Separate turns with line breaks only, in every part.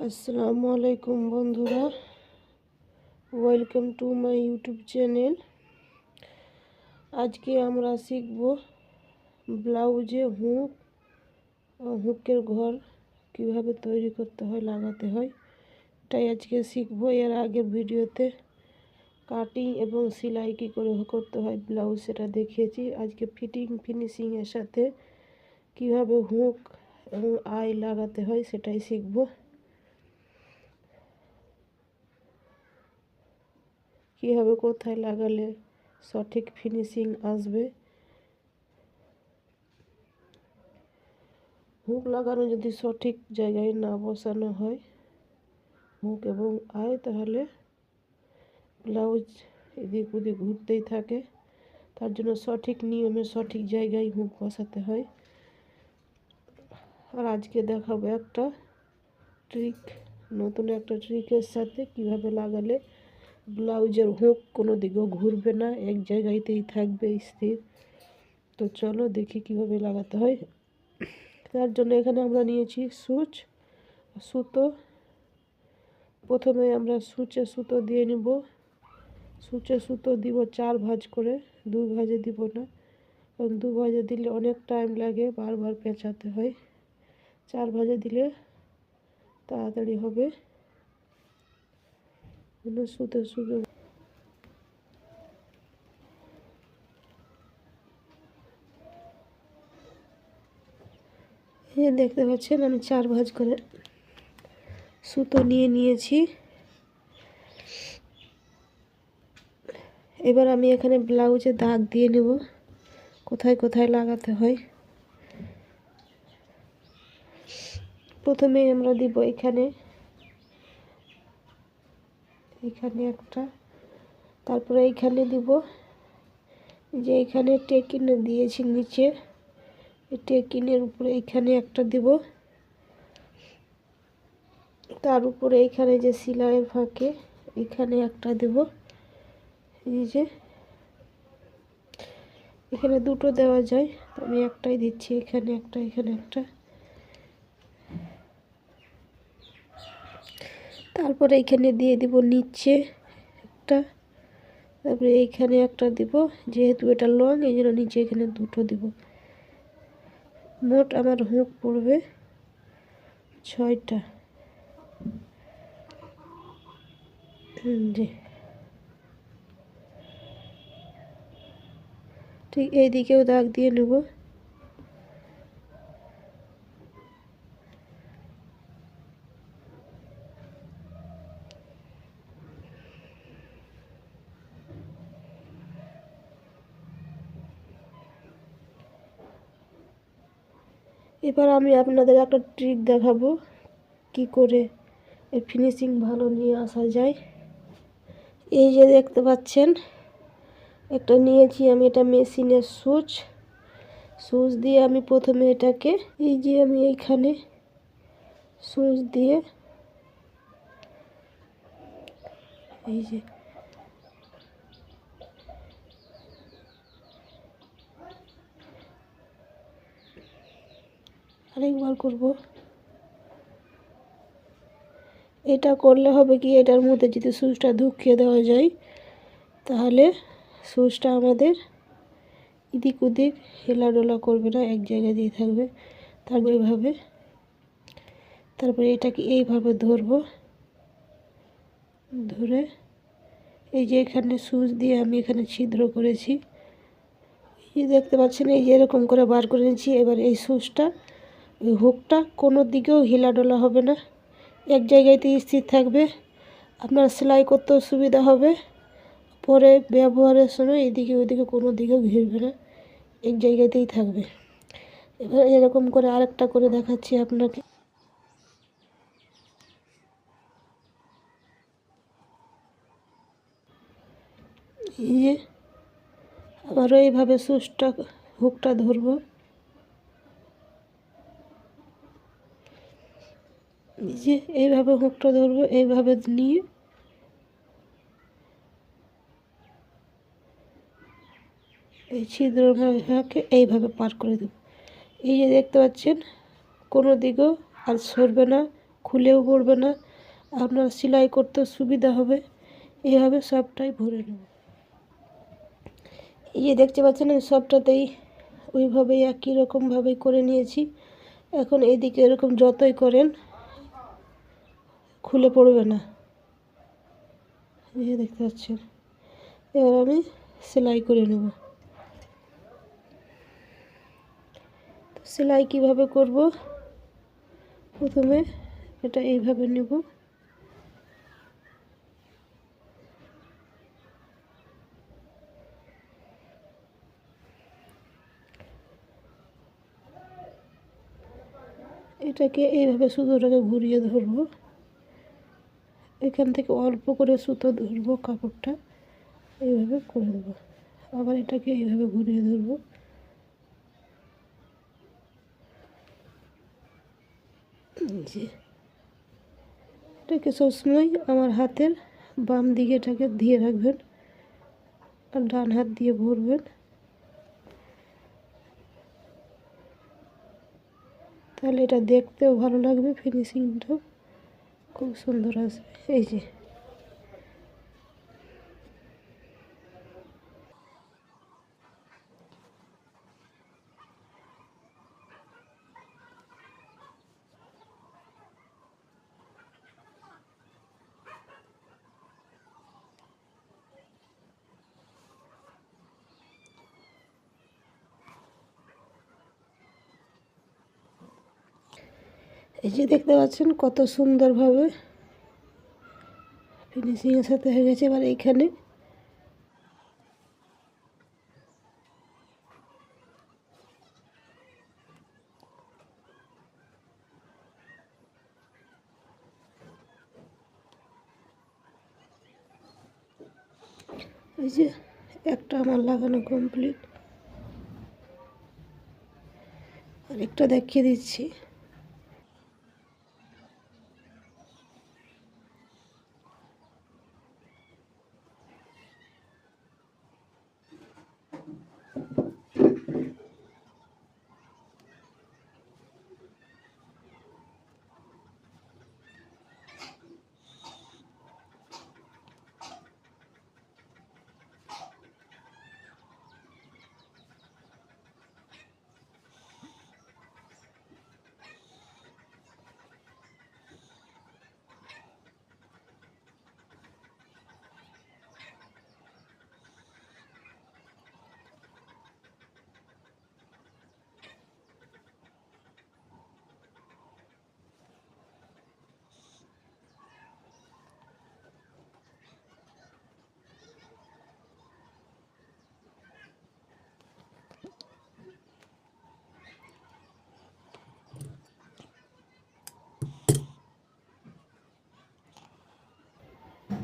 আসসালামু আলাইকুম বন্ধুরা। Welcome to my YouTube channel আজকে আমরা শিখব ব্লাউজে হুক হুকের ঘর কীভাবে তৈরি করতে হয়, লাগাতে হয়। এটাই আজকে শিখব। এর আগের ভিডিওতে কাটিং এবং সেলাই কী করে করতে হয়, ব্লাউজ সেটা দেখিয়েছি। আজকে ফিটিং ফিনিশিংয়ের সাথে কীভাবে হুঁক এবং আই লাগাতে হয়, সেটাই শিখব। কীভাবে কোথায় লাগালে সঠিক ফিনিশিং আসবে? হুক লাগানো যদি সঠিক জায়গায় না বসানো হয় হুক এবং আয় তাহলে ব্লাউজ এদিক ওদিক ঘুরতেই থাকে। তার জন্য সঠিক নিয়মে সঠিক জায়গায় হুক বসাতে হয়। আর আজকে দেখাবো একটা ট্রিক নতুন একটা ট্রিকের সাথে কীভাবে লাগালে ব্লাউজের হুক কোনো দিকেও ঘুরবে না, এক জায়গাতেই থাকবে, স্থির। তো চলো দেখি কীভাবে লাগাতে হয়। তার জন্য এখানে আমরা নিয়েছি সুচ, সুতো। প্রথমে আমরা সুচে সুতো দিয়ে নিব। সুচে সুতো দিব চার ভাঁজ করে, দুই ভাজে দিব না। কারণ দু ভাজে দিলে অনেক টাইম লাগে, বারবার পেঁচাতে হয়। চার ভাজে দিলে তাড়াতাড়ি হবে। সুতো সুতো দেখতে পাচ্ছেন আমি চার ভাজ করে সুতো নিয়ে নিয়েছি। এবার আমি এখানে ব্লাউজে দাগ দিয়ে নেব। কোথায় কোথায় লাগাতে হয়। প্রথমে আমরা দিব এখানে এখানে একটা। তারপরে এইখানে দিব যে এখানে টেকিনে দিয়েছি নিচে। টেকিনের উপরে এখানে একটা দিব। তার উপরে এখানে যে সিলাইয়ের ফাঁকে এখানে একটা দেব। এই যে এখানে দুটো দেওয়া যায়। আমি একটাই দিচ্ছি, এখানে একটা এখানে একটা। তারপরে এখানে দিয়ে দিব নিচে একটা, তারপরে এইখানে একটা দিব, যেহেতু এটা লং এই জন্য নিচে এখানে দুটো দিব। মোট আমার হুঁক পড়বে ছয়টা। জি। ঠিক এই দিকেও দাগ দিয়ে নেব। এবার আমি আপনাদের একটা ট্রিক দেখাবো, কি করে ফিনিশিং ভালো নিয়ে আসা যায়। এই যে দেখতে পাচ্ছেন, একটা নিয়েছি আমি, এটা মেশিনের সুচ। সুচ দিয়ে আমি প্রথমে এটাকে, এই যে আমি এইখানে সুচ দিয়ে, এই যে আরেকবার করব। এটা করলে হবে কি, এটার মধ্যে যদি সুইচটা ঢুকিয়ে দেওয়া যায়, তাহলে সুইচটা আমাদের এদিক ওদিক হেলাডোলা করবে না, এক জায়গায় দিয়ে থাকবে। তারপর এইভাবে। তারপরে এটাকে এইভাবে ধরবো। ধরে এই যে এখানে সুচ দিয়ে আমি এখানে ছিদ্র করেছি। এই দেখতে পাচ্ছেন, এই যে এরকম করে বার করে নিয়েছি। এবার এই সুচটা ওই হুকটা কোনো দিকেও হিলাডোলা হবে না। এক জায়গাতেই স্থির থাকবে। আপনার সেলাই করতেও সুবিধা হবে। পরে ব্যবহারের সময় এদিকে ওইদিকে কোনো দিকেও ঘিরবে না। এক জায়গাতেই থাকবে। এবার এরকম করে আরেকটা করে দেখাচ্ছি আপনাকে। এই যে আবারও এইভাবে সুচটা হুকটা ধরবো। যে এইভাবে হুকটা ধরবো, এইভাবে নিয়ে এই ছিদ্রটাকে এইভাবে পার করে দেব। এই যে দেখতে পাচ্ছেন, কোনো দিকেও আর সরবে না, খুলেও পড়বে না। আপনার সেলাই করতে সুবিধা হবে। এইভাবে সবটাই ভরে নেব। এই যে দেখতে পাচ্ছেন আমি সবটাতেই ওইভাবেই একই রকমভাবেই করে নিয়েছি। এখন এইদিকে এরকম যতই করেন খুলে পড়বে না। এই দেখতে পাচ্ছেন। এবার আমি সেলাই করে নেব। সেলাই কীভাবে করব? প্রথমে এটা এইভাবে নেব। এটাকে এইভাবে সুতোটাকে ঘুরিয়ে ধরবো। এখান থেকে অল্প করে সুতো ধরবো কাপড়টা। এইভাবে করে দেবো। আবার এটাকে এইভাবে ঘুরিয়ে ধরবো। এটাকে সবসময় আমার হাতের বাম দিকে এটাকে দিয়ে রাখবেন আর ডান হাত দিয়ে ভরবেন। তাহলে এটা দেখতেও ভালো লাগবে ফিনিশিংটাও খুব সুন্দর আসবে এই যে। এই যে দেখতে পাচ্ছেন কত সুন্দরভাবে ফিনিশিংয়ের সাথে হয়ে গেছে এবার এইখানে। এই যে একটা আমার লাগানো কমপ্লিট আরেকটা দেখিয়ে দিচ্ছি।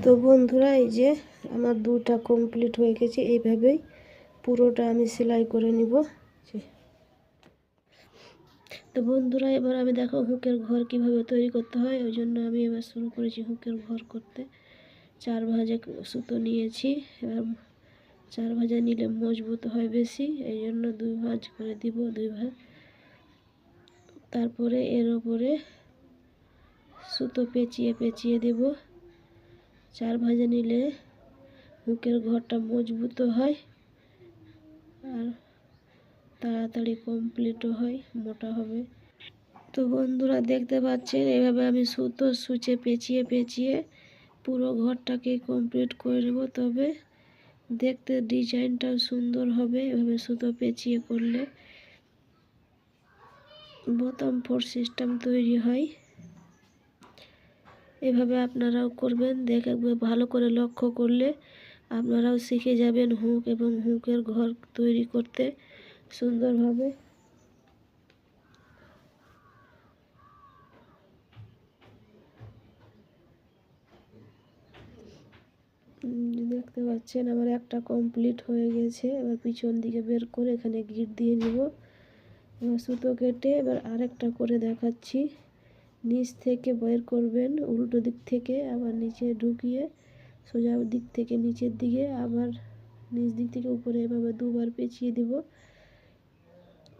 তো বন্ধুরা, এই যে আমার দুটা কমপ্লিট হয়ে গেছে, এইভাবেই পুরোটা আমি সেলাই করে নিব। তো বন্ধুরা, এবার আমি দেখো হুকের ঘর কীভাবে তৈরি করতে হয়, ওই জন্য আমি এবার শুরু করেছি হুকের ঘর করতে। চার ভাজে সুতো নিয়েছি, এবার চার ভাজা নিলে মজবুত হয় বেশি, এই জন্য দুই ভাজ করে দিব, দুই ভাজ। তারপরে এর ওপরে সুতো পেঁচিয়ে পেঁচিয়ে দেব। চার ভাজা নিলে হুকের ঘরটা মজবুত হয় আর তাড়াতাড়ি কমপ্লিটও হয়, মোটা হবে। তো বন্ধুরা দেখতে পাচ্ছেন, এভাবে আমি সুতো সুচে পেঁচিয়ে পেঁচিয়ে পুরো ঘরটাকে কমপ্লিট করে নেব। তবে দেখতে ডিজাইনটাও সুন্দর হবে এভাবে সুতো পেঁচিয়ে করলে। বোতাম ফোর সিস্টেম তৈরি হয়। এভাবে আপনারাও করবেন। দেখে ভালো করে লক্ষ্য করলে আপনারাও শিখে যাবেন হুঁক এবং হুঁকের ঘর তৈরি করতে সুন্দরভাবে। দেখতে পাচ্ছেন আমার একটা কমপ্লিট হয়ে গেছে। এবার পিছন দিকে বের করে এখানে গিট দিয়ে নিব। এবার সুতো কেটে এবার আরেকটা করে দেখাচ্ছি। নিচ থেকে বের করবেন, উল্টো দিক থেকে, আবার নিচে ঢুকিয়ে সোজা দিক থেকে নিচের দিকে, আবার নিচ দিক থেকে উপরে এভাবে দুবার পেঁচিয়ে দিব,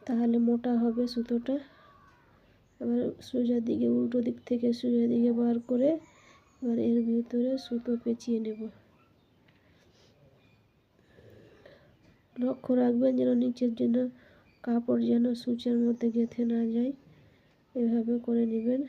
তাহলে মোটা হবে সুতোটা। এবার সোজা দিকে, উল্টো দিক থেকে সোজা দিকে বার করে এবার এর ভিতরে সুতো পেঁচিয়ে নেব। লক্ষ্য রাখবেন যেন নিচের জন্য কাপড় যেন সূচের মধ্যে গেঁথে না যায়। এভাবে করে নেবেন।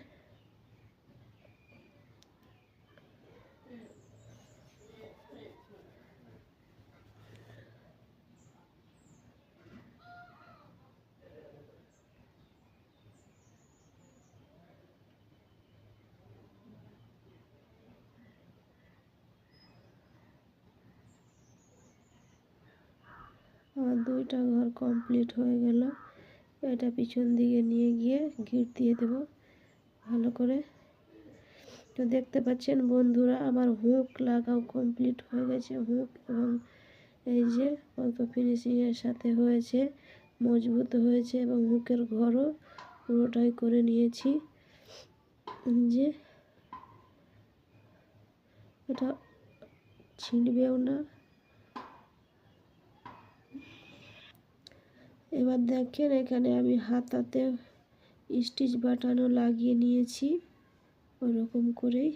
আমার দুইটা ঘর কমপ্লিট হয়ে গেল। এটা পিছন দিকে নিয়ে গিয়ে গিট দিয়ে দেব ভালো করে। তো দেখতে পাচ্ছেন বন্ধুরা, আমার হুক লাগাও কমপ্লিট হয়ে গেছে। হুক এবং এই যে কত ফিনিশিংয়ের সাথে হয়েছে, মজবুত হয়েছে এবং হুকের ঘরও পুরোটাই করে নিয়েছি। যে এটা ছিঁড়বেও না। এবার দেখেন এখানে আমি হাতাতে স্টিচ বাটানো লাগিয়ে নিয়েছি, ওরকম করেই।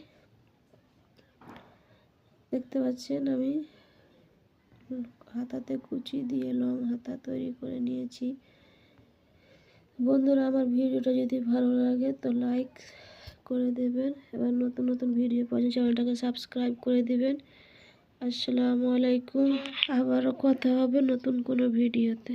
দেখতে পাচ্ছেন আমি হাতাতে কুচি দিয়ে লং হাতা তৈরি করে নিয়েছি। বন্ধুরা, আমার ভিডিওটা যদি ভালো লাগে তো লাইক করে দেবেন, এবার নতুন নতুন ভিডিও পাওয়ার চ্যানেলটাকে সাবস্ক্রাইব করে দেবেন। আসসালামু আলাইকুম, আবারও কথা হবে নতুন কোনো ভিডিওতে।